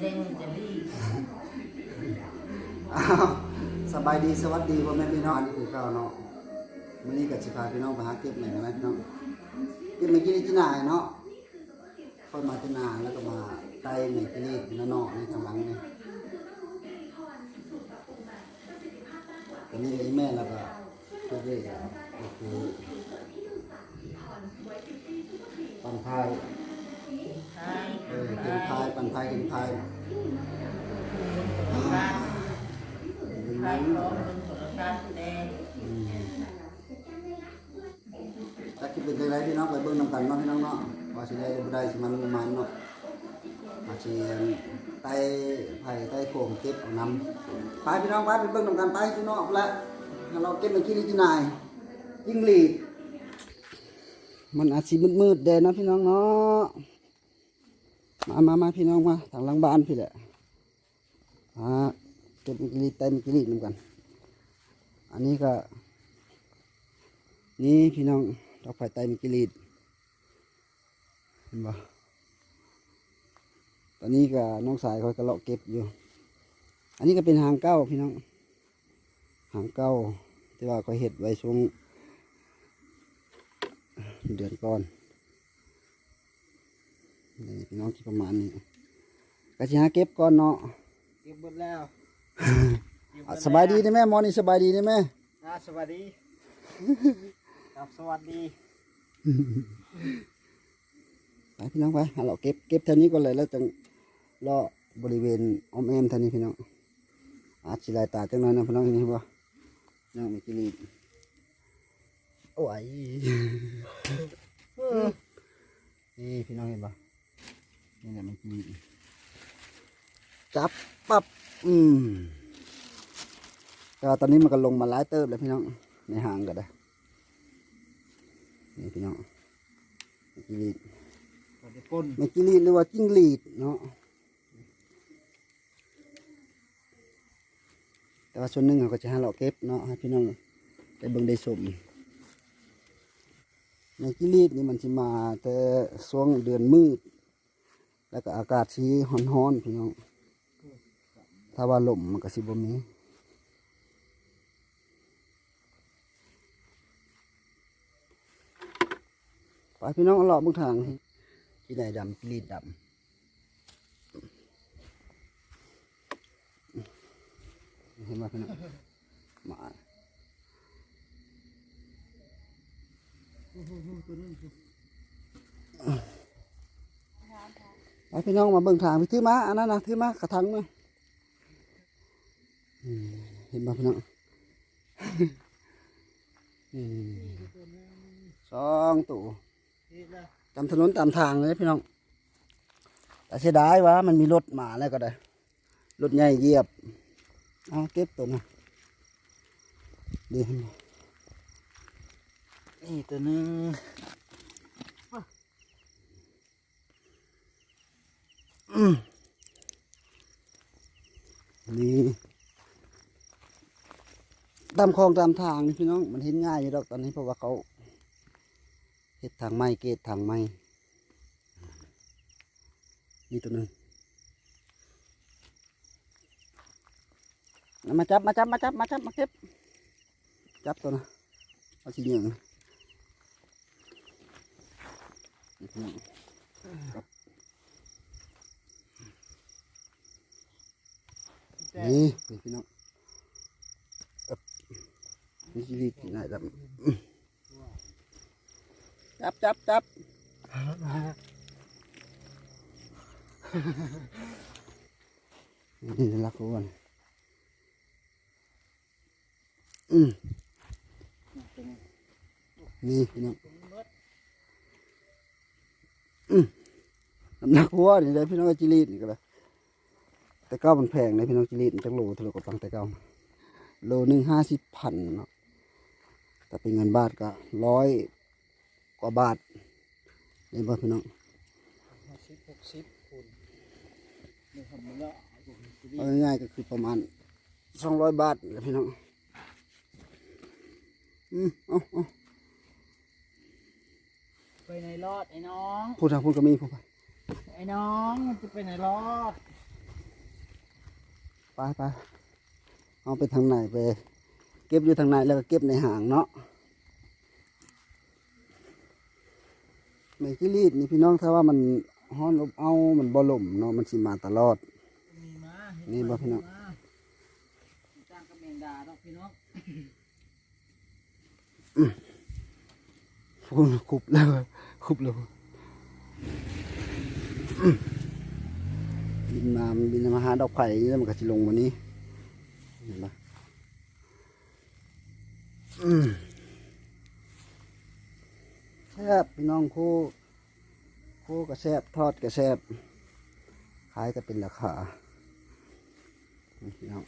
เล่นจะรีบอ้าวสบายดีสวัสดีพ่อแม่พี่น้องอันนี้คือข้าวเนาะมื้อนี้ก็สิพาพี่น้องไปหาเก็บแหล่งนะพี่น้องเก็บแมงกินที่นาเนาะค่อยมาที่นาแล้วก็มาไต่แมงกินที่นาเนาะในทางหลังนี่ตอนนี้ไอ้แม่แล้วก็ช่วยด้วยก็คือปันพาย นพายปันพายเห็นพายบ้านเป็นใครนั้นพร้อมเป็นโทรศัพท์แดงถ้าคิดเป็นไรพี่น้องไปเบิ่งนำกันเนาะพี่น้องเนาะว่าสิได้หรือบ่ได้สิมันประมาณเนาะมาสิไต่ไผ่ไต่โขงเก็บเอานำไปพี่น้องไปไปเบิ่งนำกันไปพี่น้องละถ้าเราเก็บมาคิดที่นายยิ่งหลีดมันอาจสิมืดๆแดดเนาะพี่น้องเนาะ มามามาพี่น้องมาทางหลังบ้านพี่แหละอ่าเก็บมะกิลีไต่มกิลีนำกัน อันนี้ก็ นี่พี่น้องดอกไผ่ไตรมิกิลีดเห็นปะตอนนี้ก็น้องสายคอยกระเลาะเก็บอยู่ อันนี้ก็เป็นหางเก้าพี่น้อง หางเก้าที่ว่าคอยเห็ดไว้ช่วงเดือนก่อน นี่พี่น้องที่ประมาณนี้ก็จะหาเก็บก่อนเนาะเก็บหมดแล้วอะสบายดีได้ไหมหมอนี่สบายดีได้ไหมอ่าสวัสดี ครับสวัสดีไปพี่น้องไปหาเราเก็บเก็บเท่านี้ก่อนเลยแล้วจังเลาะบริเวณออมแอมเท่านี้พี่น้องอาจสิลายตาจังหน่อยนะพี่น้องนี่บ่น้องมีกิลีดโอ้ยนี่พี่น้องเห็นปะ นี่แหละมันกิลีดจับปับอืมแต่ว่าตอนนี้มันก็ลงมาหลายเติบแล้วพี่น้องในหางก็ได้นี่พี่น้องมีกิลีดสวัสดีปุ้นแมงกิลีดหรือว่าจิ้งหรีดเนาะแต่ว่าส่วนหนึ่งเขาก็จะให้เราเก็บเนาะให้พี่น้องได้เบิ่งได้ชมแมงกิลีดนี่มันสิมาแต่ช่วงเดือนมืด แล้วก็อากาศสีร้อนๆพี่น้องถ้าว่าลมมันก็สิบ่มีไปพี่น้องเอาเลาะบุกทางกินไหนดำกิลีดดำเห็นไหมพี่น้องมา ไปพี่น้องมาเบิ่งทางพี่ถือมาอันนั้นนะถือมากระทังมาเห็นไหมพี่น้องสองตัวนี่ตามถนนตามทางเลยพี่น้อง แต่เสียดายว่ามันมีรถมาแล้วก็ได้ รถใหญ่เหยียบ เอาเก็บตัวนะดีขึ้นนี่ตัวหนึ่ง นี่ตามคลองตามทางนี่พี่น้อง มันเห็นง่ายอยู่ดอกตอนนี้เพราะว่าเขาเห็ดทางไม้เกตทางไม้นี่ตัวหนึ่งมาจับมาจับมาจับมาจับมาเก็บจับตัวนะเอาสีเหลืองนะนี่พี่น้องจับ นี่นี่พี่น้องอึ๊บนี่ชีวิตที่ไหนดำอื้อจับจับจับนี่รักอ้วนอืมนี่พี่น้องอืมน้ำหนักวัวนี่เลยพี่น้องจิรีดนี่ก็เลย แต่เก้ามันแพงเลยพี่น้องจิรีดมันจังโลทะลุกับฟังแต่เก้าโลหนึ่งห้าสิบพันเนาะแต่เป็นเงินบาทก็ร้อยกว่าบาทนี่บ่พี่น้องห้าสิบหกสิบคุณนี่ทำมาแล้วเอาง่ายๆก็คือประมาณสองร้อยบาทแหละพี่น้องอืมเอาเอาไปไหนรอดไอ้น้องพูดทางพูดก็มีพูดไปไอ้น้องมันจะไปไหนรอด ไปไปเอาไปทางไหนไป เก็บอยู่ทางไหนแล้วก็เก็บในหางเนาะแมงกิลีดนี่พี่น้องถ้าว่ามันฮ้อนอบเอา มันบ่ล่มเนาะ มันสิมาตลอดมีมานี่บ่พี่น้องจ้างกับแมงดาดอกพี่น้องคุบคุบแล้วคุบแล้วอืม บินมาบินมาหาดอกไผ่นี่มันก็สิลงวันนี้เห็นปะแซบพี่น้องคู่คู่ก็แซบทอดก็แซบขายก็เป็นราคานี่พี่น้อง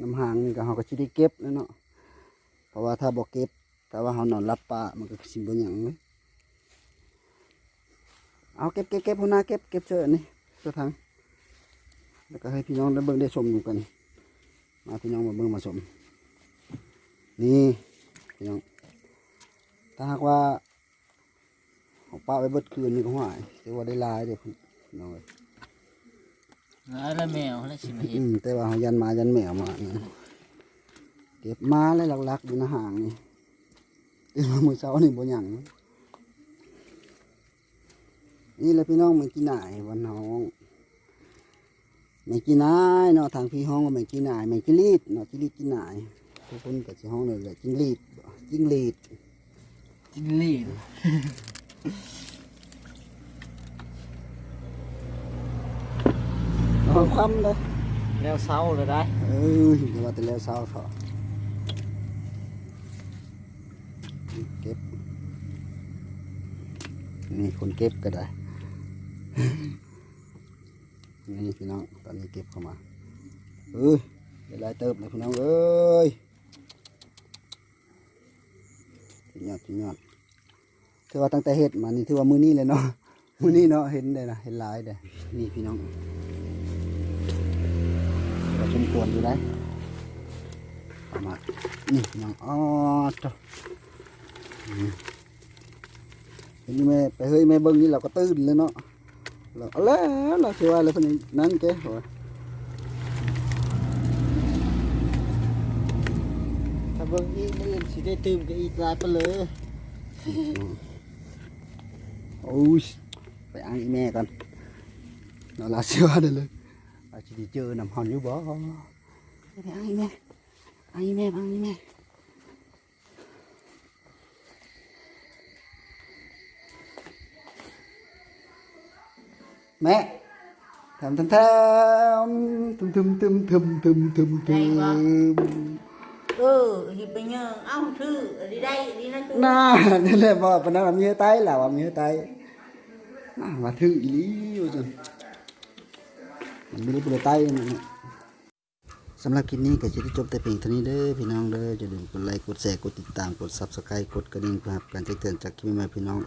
น้ำหางนี่ก็เขาก็สิได้เก็บแล้วเนาะ เพราะว่าถ้าบ่เก็บ แต่ว่าเขานอนรับปลามันก็สิบ่หยังเลยเอาเก็บเก็บเก็บหัวหน้าเก็บเก็บเสื้อนี่เสื้อถังแล้วก็ให้พี่น้องได้เบิ่งได้ชมดูกัน มาพี่น้องมาเบิ่งมาชมนี่พี่น้องถ้าหากว่าเอาปลาไปเบิดคืนนี่ก็ห่วยแต่ว่าได้หลายเด้อพี่น้องเอ้ยแล้วแมวแล้วชิมเห็อืดมแต่ว่าเขายันหมายันแมวมาเนี่ยเก็บมาเลยหลักๆอยู่ในห่างนี่เดี๋ยว มือเช้านี่บ่หยังนี่แหละพี่น้องมันกินหน่ายวันน้องไม่กินนายเนาะทางพี่ห้องว่าไม่กินนายไม่กินลีดเนาะกินลีดกินนายทุกคนกับที่ห้องเลยแหละกินลีดกินลีดจิงลีดนอนคว่ำเลยแล้วเศร้าเลยได้เออเดี๋ยวว่าแต่แล้วเช้าเถอะ เก็บ นี่คนเก็บก็ได้ นี่พี่น้อง ตอนนี้เก็บเข้ามาเอ้ยลายเติบเลยพี่น้องเอ้ยจุดยอดจุดยอดถือว่าตั้งแต่เฮ็ดมานี่ถือว่ามือนี้เลยเนาะ มือนี้เนาะ เห็นได้นะเห็นลายเด้นี่พี่น้องเราชมควรอยู่ได้เอามานี่พี่น้องอ๋อจ้ะ เห็นไหมไปเฮ้ยแม่เบิ้งนี่เราก็ตื่นเลยเนาะเราเอาแล้วเราเชื่อว่าอะไรพวกนี้นั่นแกโอ้ยถ้าเบิ่งอีกมื้ออื่นสิได้ตื่มกับอีกลายไปเลยโอ้ยไปอ้างอีแม่กันเราลาเชื่อว่าได้เลยอาจจะได้เจอน้ำหอนอยู่บ่ไปอ้างอีแม่อ้างอีแม่อ้างอีแม่ แม่ทำทำทำทึมทึมทึมทึมทึมทึมทึมเออหิบไปเยอะเอ้าชื่ออันนี้ได้อันนี้นะชื่อน่านี่แหละบอกปนักมีไตแหละว่ามีไตน่ามาถึงอีหลีอยู่จนมันไม่ได้เปลือยไตนั่นน่ะสำหรับคลิปนี้ก็จะได้จบแต่เพียงเท่านี้เด้อพี่น้องเด้ออย่าลืมกดไลค์กดแชร์กดติดตามกด subscribe กดกระดิ่งเพื่อรับการแจ้งเตือนจากคลิปใหม่ๆพี่น้อง